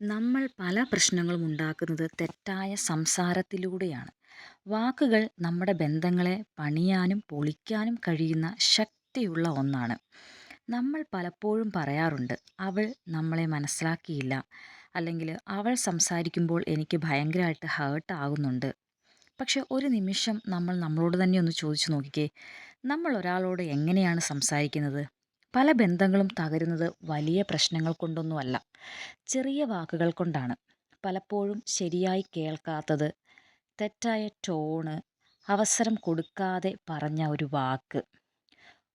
നമ്മൾ പല പ്രശ്നങ്ങളും ഉണ്ടാക്കുന്നത് തെറ്റായ സംസാരത്തിലൂടെയാണ്. വാക്കുകൾ നമ്മുടെ ബന്ധങ്ങളെ പണിയാനും പൊളിക്കാനും കഴിയുന്ന ശക്തിയുള്ള ഒന്നാണ്. നമ്മൾ പലപ്പോഴും പറയാറുണ്ട്, "അവൾ നമ്മളെ മനസ്സിലാക്കിയില്ല" അല്ലെങ്കിൽ "അവൾ സംസാരിക്കുമ്പോൾ എനിക്ക് ഭയങ്കരമായിട്ട് ഹേർട്ട് ആകുന്നുണ്ട്." പക്ഷെ ഒരു നിമിഷം നമ്മൾ നമ്മളോട് തന്നെ ഒന്ന് ചോദിച്ചു നോക്കിക്കേ, നമ്മൾ ഒരാളോട് എങ്ങനെയാണ് സംസാരിക്കുന്നത്? പല ബന്ധങ്ങളും തകരുന്നത് വലിയ പ്രശ്നങ്ങൾ കൊണ്ടൊന്നുമല്ല, ചെറിയ വാക്കുകൾ കൊണ്ടാണ്. പലപ്പോഴും ശരിയായി കേൾക്കാത്തത്, തെറ്റായ ടോണ്, അവസരം കൊടുക്കാതെ പറഞ്ഞ ഒരു വാക്ക്.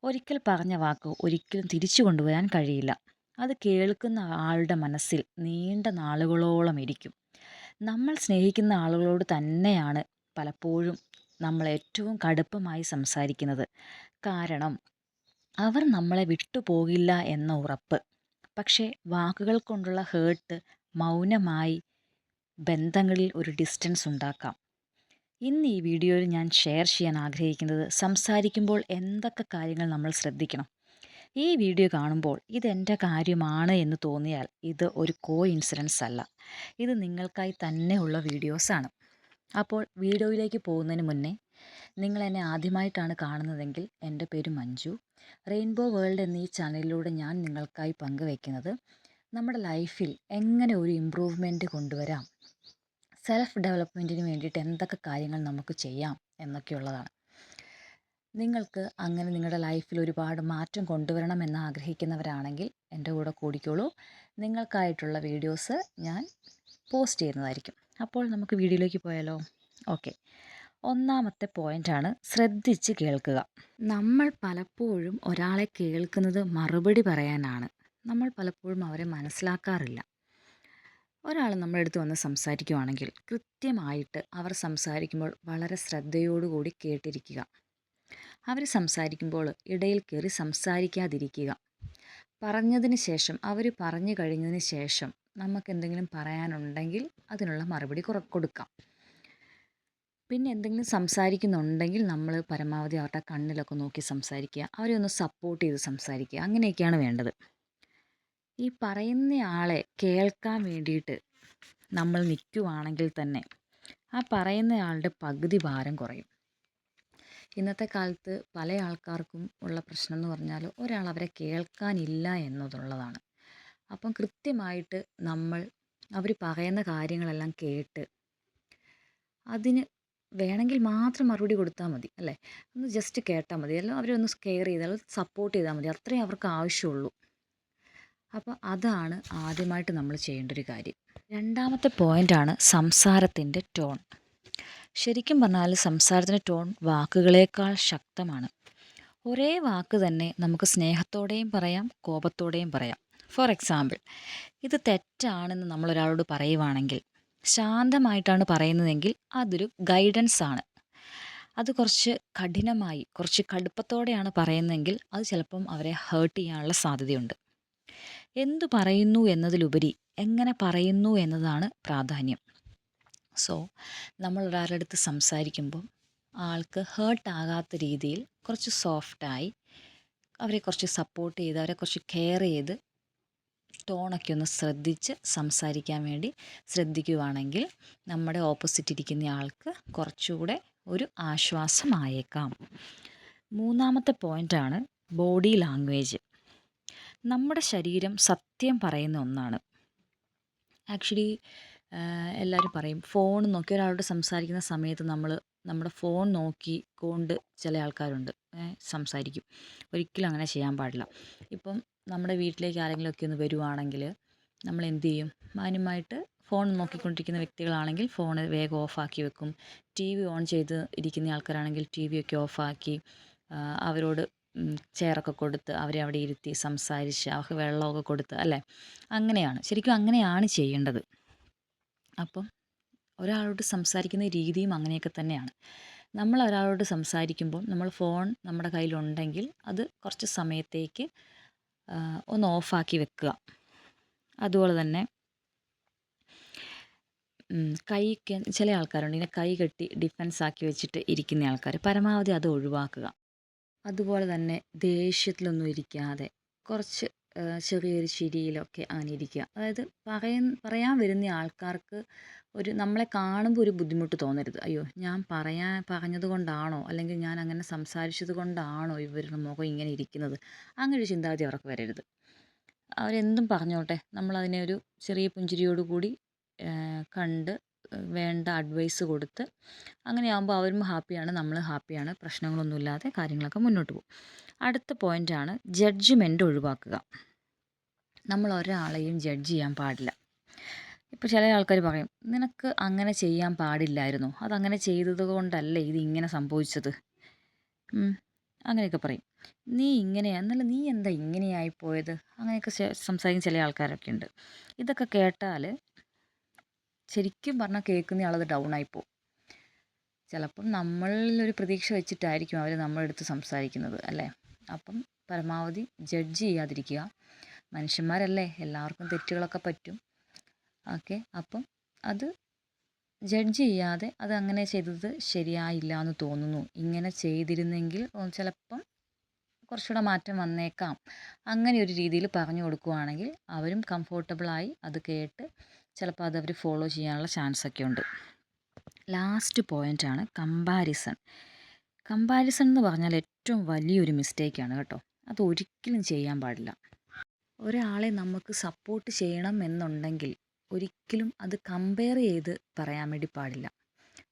ഒരിക്കൽ പറഞ്ഞ വാക്ക് ഒരിക്കലും തിരിച്ചു കൊണ്ടുവരാൻ കഴിയില്ല. അത് കേൾക്കുന്ന ആളുടെ മനസ്സിൽ നീണ്ട നാളുകളോളം ഇരിക്കും. നമ്മൾ സ്നേഹിക്കുന്ന ആളുകളോട് തന്നെയാണ് പലപ്പോഴും നമ്മൾ ഏറ്റവും കടുപ്പമായി സംസാരിക്കുന്നത്. കാരണം അവർ നമ്മളെ വിട്ടുപോകില്ല എന്ന ഉറപ്പ്. പക്ഷേ വാക്കുകൾ കൊണ്ടുള്ള ഹേർട്ട് മൗനമായി ബന്ധങ്ങളിൽ ഒരു ഡിസ്റ്റൻസ് ഉണ്ടാക്കാം. ഇന്ന് ഈ വീഡിയോയിൽ ഞാൻ ഷെയർ ചെയ്യാൻ ആഗ്രഹിക്കുന്നത് സംസാരിക്കുമ്പോൾ എന്തൊക്കെ കാര്യങ്ങൾ നമ്മൾ ശ്രദ്ധിക്കണം. ഈ വീഡിയോ കാണുമ്പോൾ ഇതെന്റെ കാര്യമാണ് എന്ന് തോന്നിയാൽ ഇത് ഒരു കോ ഇൻസിഡൻസ് അല്ല. ഇത് നിങ്ങൾക്കായി തന്നെയുള്ള വീഡിയോസാണ്. അപ്പോൾ വീഡിയോയിലേക്ക് പോകുന്നതിന് മുന്നേ നിങ്ങൾ എന്നെ ആദ്യമായിട്ടാണ് കാണുന്നതെങ്കിൽ എന്റെ പേര് മഞ്ജു. റെയിൻബോ വേൾഡ് എന്നീ ചാനലിലൂടെ ഞാൻ നിങ്ങൾക്കായി പങ്കുവയ്ക്കുന്നത് നമ്മുടെ ലൈഫിൽ എങ്ങനെ ഒരു ഇമ്പ്രൂവ്മെന്റ് കൊണ്ടുവരാം, സെൽഫ് ഡെവലപ്മെന്റിന് വേണ്ടിയിട്ട് എന്തൊക്കെ കാര്യങ്ങൾ നമുക്ക് ചെയ്യാം എന്നൊക്കെയുള്ളതാണ്. നിങ്ങൾക്ക് അങ്ങനെ നിങ്ങളുടെ ലൈഫിൽ ഒരുപാട് മാറ്റം കൊണ്ടുവരണം എന്ന് ആഗ്രഹിക്കുന്നവരാണെങ്കിൽ എന്റെ കൂടെ കൂടിക്കോളൂ. നിങ്ങൾക്കായിട്ടുള്ള വീഡിയോസ് ഞാൻ പോസ്റ്റ് ചെയ്യുന്നതായിരിക്കും. അപ്പോൾ നമുക്ക് വീഡിയോയിലേക്ക് പോയാലോ? ഓക്കെ. ഒന്നാമത്തെ പോയിന്റാണ് ശ്രദ്ധിച്ച് കേൾക്കുക. നമ്മൾ പലപ്പോഴും ഒരാളെ കേൾക്കുന്നത് മറുപടി പറയാനാണ്. നമ്മൾ പലപ്പോഴും അവരെ മനസ്സിലാക്കാറില്ല. ഒരാൾ നമ്മുടെ അടുത്ത് വന്ന് സംസാരിക്കുവാണെങ്കിൽ കൃത്യമായിട്ട് അവർ സംസാരിക്കുമ്പോൾ വളരെ ശ്രദ്ധയോടുകൂടി കേട്ടിരിക്കുക. അവർ സംസാരിക്കുമ്പോൾ ഇടയിൽ കയറി സംസാരിക്കാതിരിക്കുക. പറഞ്ഞതിന് ശേഷം അവർ പറഞ്ഞു കഴിഞ്ഞതിന് ശേഷം നമുക്കെന്തെങ്കിലും പറയാനുണ്ടെങ്കിൽ അതിനുള്ള മറുപടി കൊടുക്കാം. പിന്നെ എന്തെങ്കിലും സംസാരിക്കുന്നുണ്ടെങ്കിൽ നമ്മൾ പരമാവധി അവരുടെ കണ്ണിലൊക്കെ നോക്കി സംസാരിക്കുക. അവരെ ഒന്ന് സപ്പോർട്ട് ചെയ്ത് സംസാരിക്കുക. അങ്ങനെയൊക്കെയാണ് വേണ്ടത്. ഈ പറയുന്ന ആളെ കേൾക്കാൻ വേണ്ടിയിട്ട് നമ്മൾ നിൽക്കുവാണെങ്കിൽ തന്നെ ആ പറയുന്ന ആളുടെ പകുതി ഭാരം കുറയും. ഇന്നത്തെ കാലത്ത് പല ആൾക്കാർക്കും ഉള്ള പ്രശ്നം എന്ന് പറഞ്ഞാൽ ഒരാൾ അവരെ കേൾക്കാനില്ല എന്നതുള്ളതാണ്. അപ്പം കൃത്യമായിട്ട് നമ്മൾ അവർ പറയുന്ന കാര്യങ്ങളെല്ലാം കേട്ട് അതിന് വേണമെങ്കിൽ മാത്രം മറുപടി കൊടുത്താൽ മതി അല്ലേ? ഒന്ന് ജസ്റ്റ് കേട്ടാൽ മതി. അല്ല അവരൊന്ന് കെയർ ചെയ്താൽ സപ്പോർട്ട് ചെയ്താൽ മതി. അത്രേ അവർക്ക് ആവശ്യമുള്ളൂ. അപ്പോൾ അതാണ് ആദ്യമായിട്ട് നമ്മൾ ചെയ്യേണ്ട ഒരു കാര്യം. രണ്ടാമത്തെ പോയിന്റാണ് സംസാരത്തിന്റെ ടോൺ. ശരിക്കും പറഞ്ഞാൽ സംസാരത്തിന്റെ ടോൺ വാക്കുകളേക്കാൾ ശക്തമാണ്. ഒരേ വാക്ക് തന്നെ നമുക്ക് സ്നേഹത്തോടെയും പറയാം കോപത്തോടെയും പറയാം. ഫോർ എക്സാമ്പിൾ ഇത് തെറ്റാണെന്ന് നമ്മളൊരാളോട് പറയുവാണെങ്കിൽ ശാന്തമായിട്ടാണ് പറയുന്നതെങ്കിൽ അതൊരു ഗൈഡൻസ് ആണ്. അത് കുറച്ച് കഠിനമായി കുറച്ച് കടുപ്പത്തോടെയാണ് പറയുന്നതെങ്കിൽ അത് ചിലപ്പം അവരെ ഹേർട്ട് ചെയ്യാനുള്ള സാധ്യതയുണ്ട്. എന്തു പറയുന്നു എന്നതിലുപരി എങ്ങനെ പറയുന്നു എന്നതാണ് പ്രാധാന്യം. സോ നമ്മൾ ഒരാളുടെ അടുത്ത് സംസാരിക്കുമ്പം ആൾക്ക് ഹേർട്ട് ആകാത്ത രീതിയിൽ കുറച്ച് സോഫ്റ്റായി അവരെ കുറച്ച് സപ്പോർട്ട് ചെയ്ത് അവരെ കുറച്ച് കെയർ ചെയ്ത് ടോണൊക്കെ ഒന്ന് ശ്രദ്ധിച്ച് സംസാരിക്കാൻ വേണ്ടി ശ്രദ്ധിക്കുവാണെങ്കിൽ നമ്മുടെ ഓപ്പോസിറ്റ് ഇരിക്കുന്ന ആൾക്ക് കുറച്ചുകൂടെ ഒരു ആശ്വാസമായേക്കാം. മൂന്നാമത്തെ പോയിന്റാണ് ബോഡി ലാംഗ്വേജ്. നമ്മുടെ ശരീരം സത്യം പറയുന്ന ഒന്നാണ്. ആക്ച്വലി എല്ലാവരും പറയും ഫോൺ നോക്കി ഒരാളോട് സംസാരിക്കുന്ന സമയത്ത് നമ്മൾ നമ്മുടെ ഫോൺ നോക്കി കൊണ്ട് ചില ആൾക്കാരുണ്ട് സംസാരിക്കും. ഒരിക്കലും അങ്ങനെ ചെയ്യാൻ പാടില്ല. ഇപ്പം നമ്മുടെ വീട്ടിലേക്ക് ആരെങ്കിലുമൊക്കെ ഒന്ന് വരുവാണെങ്കിൽ നമ്മൾ എന്ത് ചെയ്യും? മാന്യമായിട്ട് ഫോൺ നോക്കിക്കൊണ്ടിരിക്കുന്ന വ്യക്തികളാണെങ്കിൽ ഫോൺ വേഗം ഓഫാക്കി വെക്കും. ടി വി ഓൺ ചെയ്ത് ഇരിക്കുന്ന ആൾക്കാരാണെങ്കിൽ ടി വിയൊക്കെ ഓഫാക്കി അവരോട് ചെയറൊക്കെ കൊടുത്ത് അവരെ അവിടെ ഇരുത്തി സംസാരിച്ച് അവർക്ക് വെള്ളമൊക്കെ കൊടുത്ത് അല്ലേ? അങ്ങനെയാണ്. ശരിക്കും അങ്ങനെയാണ് ചെയ്യേണ്ടത്. അപ്പം ഒരാളോട് സംസാരിക്കുന്ന രീതിയും അങ്ങനെയൊക്കെ തന്നെയാണ്. നമ്മൾ ഒരാളോട് സംസാരിക്കുമ്പോൾ നമ്മൾ ഫോൺ നമ്മുടെ കയ്യിലുണ്ടെങ്കിൽ അത് കുറച്ച് സമയത്തേക്ക് ഒന്ന് ഓഫാക്കി വെക്കുക. അതുപോലെ തന്നെ കൈക്ക് ചില ആൾക്കാരുണ്ട് ഇങ്ങനെ കൈ കെട്ടി ഡിഫൻസ് ആക്കി വെച്ചിട്ട് ഇരിക്കുന്ന ആൾക്കാർ. പരമാവധി അത് ഒഴിവാക്കുക. അതുപോലെ തന്നെ ദേഷ്യത്തിലൊന്നും ഇരിക്കാതെ കുറച്ച് ചെറിയൊരു ചിരിയിലൊക്കെ അങ്ങനെ ഇരിക്കുക അതായത് പറയ പറയാൻ വരുന്ന ആൾക്കാർക്ക് ഒരു നമ്മളെ കാണുമ്പോൾ ഒരു ബുദ്ധിമുട്ട് തോന്നരുത്. അയ്യോ ഞാൻ പറയാൻ പറഞ്ഞത് കൊണ്ടാണോ? അല്ലെങ്കിൽ ഞാൻ അങ്ങനെ സംസാരിച്ചത് കൊണ്ടാണോ ഇവരുടെ മുഖം ഇങ്ങനെ ഇരിക്കുന്നത്? അങ്ങനെ ഒരു ചിന്താഗതി അവർക്ക് വരരുത്. അവരെന്തും പറഞ്ഞോട്ടെ. നമ്മളതിനെ ഒരു ചെറിയ പുഞ്ചിരിയോടുകൂടി കണ്ട് വേണ്ട അഡ്വൈസ് കൊടുത്ത് അങ്ങനെയാകുമ്പോൾ അവരും ഹാപ്പിയാണ് നമ്മൾ ഹാപ്പിയാണ് പ്രശ്നങ്ങളൊന്നുമില്ലാതെ കാര്യങ്ങളൊക്കെ മുന്നോട്ട് പോകും. അടുത്ത പോയിന്റാണ് ജഡ്ജ്മെന്റ് ഒഴിവാക്കുക. നമ്മൾ ഒരാളെയും ജഡ്ജ് ചെയ്യാൻ പാടില്ല. ഇപ്പോൾ ചില ആൾക്കാർ പറയും നിനക്ക് അങ്ങനെ ചെയ്യാൻ പാടില്ലായിരുന്നു. അതങ്ങനെ ചെയ്തത് കൊണ്ടല്ലേ ഇത് ഇങ്ങനെ സംഭവിച്ചത്? അങ്ങനെയൊക്കെ പറയും. നീ ഇങ്ങനെയാ എന്നല്ല നീ എന്താ ഇങ്ങനെയായി പോയത്? അങ്ങനെയൊക്കെ സംസാരിക്കുന്ന ചില ആൾക്കാരൊക്കെ ഉണ്ട്. ഇതൊക്കെ കേട്ടാൽ ശരിക്കും പറഞ്ഞാൽ കേൾക്കുന്ന ആളത് ഡൗൺ ആയിപ്പോവും ചിലപ്പം നമ്മളിലൊരു പ്രതീക്ഷ വെച്ചിട്ടായിരിക്കും അവർ നമ്മളെടുത്ത് സംസാരിക്കുന്നത് അല്ലേ? അപ്പം പരമാവധി ജഡ്ജ് ചെയ്യാതിരിക്കുക. മനുഷ്യന്മാരല്ലേ? എല്ലാവർക്കും തെറ്റുകളൊക്കെ പറ്റും. ഓക്കെ? അപ്പം അത് ജഡ്ജ് ചെയ്യാതെ അത് അങ്ങനെ ചെയ്തത് ശരിയായില്ല എന്ന് തോന്നുന്നു. ഇങ്ങനെ ചെയ്തിരുന്നെങ്കിൽ ചിലപ്പം കുറച്ചുകൂടെ മാറ്റം വന്നേക്കാം. അങ്ങനെ ഒരു രീതിയിൽ പറഞ്ഞു കൊടുക്കുവാണെങ്കിൽ അവരും കംഫോർട്ടബിളായി അത് കേട്ട് ചിലപ്പോൾ അത് അവർ ഫോളോ ചെയ്യാനുള്ള ചാൻസ് ഒക്കെ ഉണ്ട്. ലാസ്റ്റ് പോയിന്റാണ് കമ്പാരിസൺ. കമ്പാരിസൺ എന്ന് പറഞ്ഞാൽ ഏറ്റവും വലിയൊരു മിസ്റ്റേക്കാണ് കേട്ടോ. അത് ഒരിക്കലും ചെയ്യാൻ പാടില്ല. ഒരാളെ നമുക്ക് സപ്പോർട്ട് ചെയ്യണം എന്നുണ്ടെങ്കിൽ ഒരിക്കലും അത് കമ്പയർ ചെയ്ത് പറയാൻ വേണ്ടി പാടില്ല.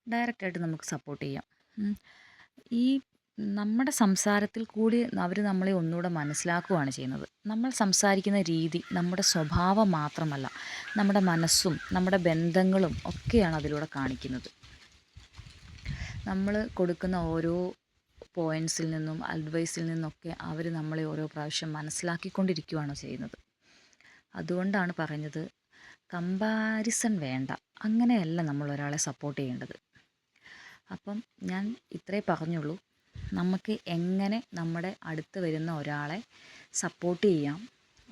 ഡയറക്റ്റായിട്ട് നമുക്ക് സപ്പോർട്ട് ചെയ്യാം. ഈ നമ്മുടെ സംസാരത്തിൽ കൂടി അവർ നമ്മളെ ഒന്നുകൂടെ മനസ്സിലാക്കുകയാണ് ചെയ്യുന്നത്. നമ്മൾ സംസാരിക്കുന്ന രീതി നമ്മുടെ സ്വഭാവം മാത്രമല്ല നമ്മുടെ മനസ്സും നമ്മുടെ ബന്ധങ്ങളും ഒക്കെയാണ് അതിലൂടെ കാണിക്കുന്നത്. നമ്മൾ കൊടുക്കുന്ന ഓരോ പോയിൻസിൽ നിന്നും അഡ്വൈസിൽ നിന്നൊക്കെ അവർ നമ്മളെ ഓരോ പ്രാവശ്യം മനസ്സിലാക്കിക്കൊണ്ടിരിക്കുകയാണ് ചെയ്യുന്നത്. അതുകൊണ്ടാണ് പറഞ്ഞത് കമ്പാരിസൺ വേണ്ട. അങ്ങനെയല്ല നമ്മൾ ഒരാളെ സപ്പോർട്ട് ചെയ്യേണ്ടത്. അപ്പം ഞാൻ ഇത്രേ പറഞ്ഞുള്ളൂ. നമുക്ക് എങ്ങനെ നമ്മുടെ അടുത്ത് വരുന്ന ഒരാളെ സപ്പോർട്ട് ചെയ്യാം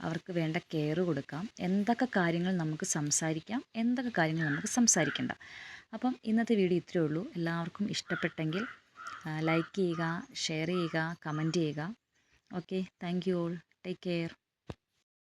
അവർക്ക് വേണ്ട കെയർ കൊടുക്കാം എന്തൊക്കെ കാര്യങ്ങൾ നമുക്ക് സംസാരിക്കാം എന്തൊക്കെ കാര്യങ്ങൾ നമുക്ക് സംസാരിക്കേണ്ട. അപ്പം ഇന്നത്തെ വീഡിയോ ഇത്രയേ ഉള്ളൂ. എല്ലാവർക്കും ഇഷ്ടപ്പെട്ടെങ്കിൽ ലൈക്ക് ചെയ്യുക ഷെയർ ചെയ്യുക കമന്റ് ചെയ്യുക. Okay thank you all take care